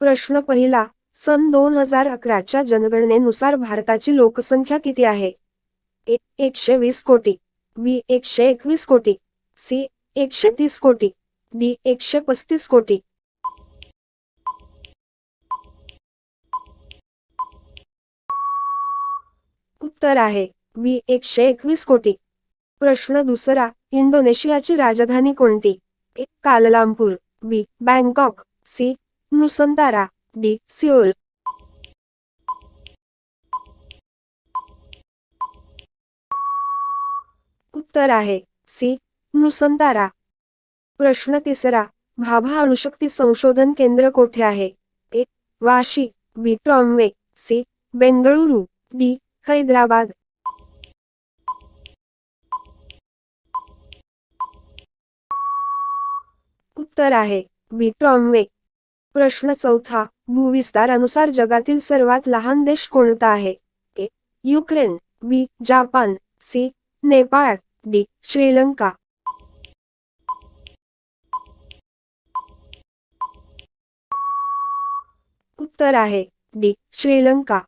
प्रश्न पहिला सन दोन हजार अकराच्या जनगणनेनुसार भारताची लोकसंख्या किती आहे? ए एकशे वीस कोटी बी एकशे एकवीस कोटी सी एकशे तीस कोटी डी एकशे पस्तीस कोटी. उत्तर आहे बी एकशे एकवीस कोटी. प्रश्न दुसरा इंडोनेशियाची राजधानी कोणती? A Kuala Lumpur B Bangkok C Nusantara D Seoul उत्तर आहे सी नुसंतारा प्रश्न तिसरा, भाभा अणुशक्ती संशोधन केंद्र कोठे आहे? A, Vashi, B, Trombay, C, Bengaluru, D, Hyderabad. उत्तर आहे, बी, ट्रॉम्वे. प्रश्न चौथा. भूविस्तारानुसार जगातील सर्वात लहान देश कोणता आहे? A. Ukraine B. Japan C. Nepal D. Sri Lanka. उत्तर आहे. डी श्रीलंका.